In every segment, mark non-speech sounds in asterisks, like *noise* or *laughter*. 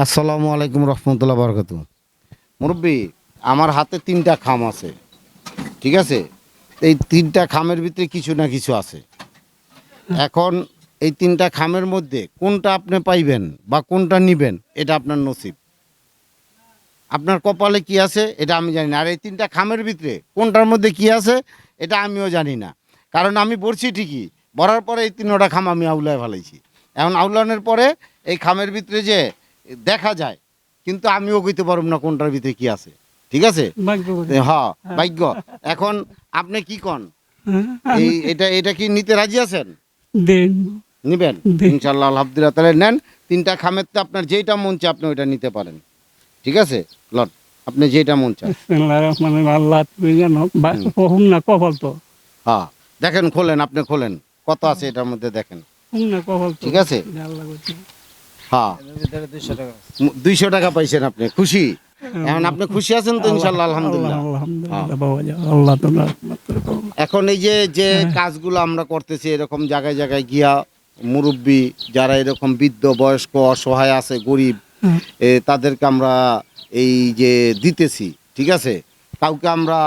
আসসালামু আলাইকুম রহমতুল্লাহ বরকত মুরব্বী, আমার হাতে তিনটা খাম আছে, ঠিক আছে? এই তিনটা খামের ভিতরে কিছু না কিছু আছে। এখন এই তিনটা খামের মধ্যে কোনটা আপনি পাইবেন বা কোনটা নিবেন, এটা আপনার নসিব। আপনার কপালে কি আছে, এটা আমি জানি না। আর এই তিনটা খামের ভিতরে কোনটার মধ্যে কি আছে, এটা আমিও জানি না। কারণ আমি পড়ছি ঠিকই বরার পরে এই তিনটা খাম আমি আউলায় ফেলাইছি। এখন আউলানোর পরে এই খামের ভিতরে যে দেখা যায় কিন্তু আমিও কইতে পারব না কোনটার ভিতরে কি আছে। ঠিক আছে? হ্যাঁ ভাগ্য। এখন আপনি কি কন? এই এটা এটা কি নিতে রাজি আছেন? নিবেন। ইনশাল্লাহ আলহামদুলিল্লাহ। তাহলে নেন তিনটা খামের তো আপনার যেইটা মন চায় আপনি ওইটা নিতে পারেন। ঠিক আছে? লট আপনি যেটা মন চায় আল্লাহ তুমি জানো বা- হুম। না কপাল তো। হ্যাঁ দেখেন খোলেন আপনি খোলেন। কত আছে এটার মধ্যে দেখেন। ঠিক আছে? আল্লাহ। হ্যাঁ। দুইশো টাকা পাইছেন আপনি খুশি? এখন আপনি খুশি আছেন তো ইনশাল্লাহ আলহামদুলিল্লাহ। আল্লাহ, আলহামদুলিল্লাহ বাবা যা, আল্লাহ তোমরা রহমত করে করো। এখন এই যে যে কাজগুলো আমরা করতেছি এরকম জায়গায় জায়গায় গিয়া মুরব্বী যারা এরকম বৃদ্ধ বয়স্ক অসহায় আছে গরিব তাদেরকে আমরা এই যে দিতেছি ঠিক আছে? কাউকে আমরা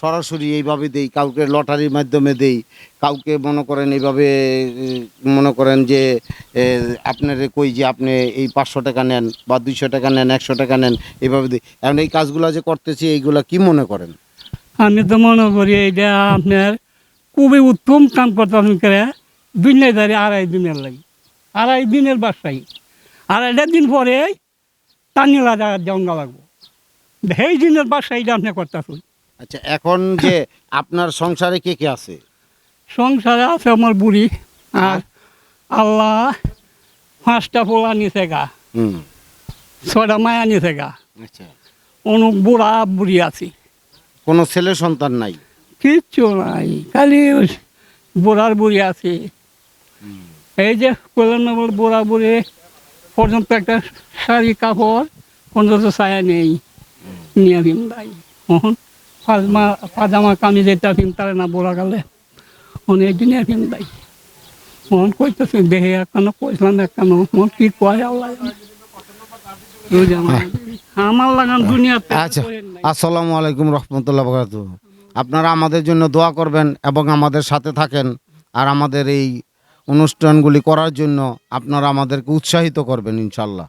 সরাসরি এইভাবে দেই, কাউকে লটারির মাধ্যমে দেই, কাউকে মনে করেন এইভাবে মনে করেন যে আপনারে কই যে আপনি এই পাঁচশো টাকা নেন বা দুইশো টাকা নেন, একশো টাকা নেন, এইভাবে দিই। এখন এই কাজগুলো যে করতেছি, এইগুলা কি মনে করেন? আমি তো মনে করি এটা আপনার খুবই উত্তম কাম করতাম করে দুনিয়াদারি আড়াই দিনের লাগে। আড়াই দিনের বাসায়। আড়াইটা দিন পরে টানিলা জঙ্গা লাগবো। সেই দিনের বাসায় এটা আপনি করতেছেন। আচ্ছা এখন যে *laughs* আপনার সংসারে কে কে আছে? সংসারে আছে আমার বুড়ি আর আল্লাহ পাঁচটা পোলা নিছে গা। হুম। ছয়টা মায়া নিছে গা। আচ্ছা। অনেক বুড়া বুড়ি আছে। কোনো ছেলে সন্তান নাই? কিচ্ছু নাই খালি বুড়ার বুড়ি আছে। এই যে কল্যাণ বুড়া বুড়ি পর্যন্ত একটা শাড়ি কাপড় পর্যন্ত ছায়া নেই। নিয়ে দিন ভাই। পাজামা পাজামা কামি যেটা ফিনতারে না বুড়া গেলে। অনেক দিন ফিন ভাই মন কইতেছে দেহে একানো কইলাম একানো মন কি কয় আল্লাহ। আমার লাগান দুনিয়াতে আচ্ছা আসসালামু আলাইকুম রহমতুল্লাহ বরকাত আপনারা আমাদের জন্য দোয়া করবেন এবং আমাদের সাথে থাকেন আর আমাদের এই অনুষ্ঠানগুলি করার জন্য আপনারা আমাদেরকে উৎসাহিত করবেন ইনশাল্লাহ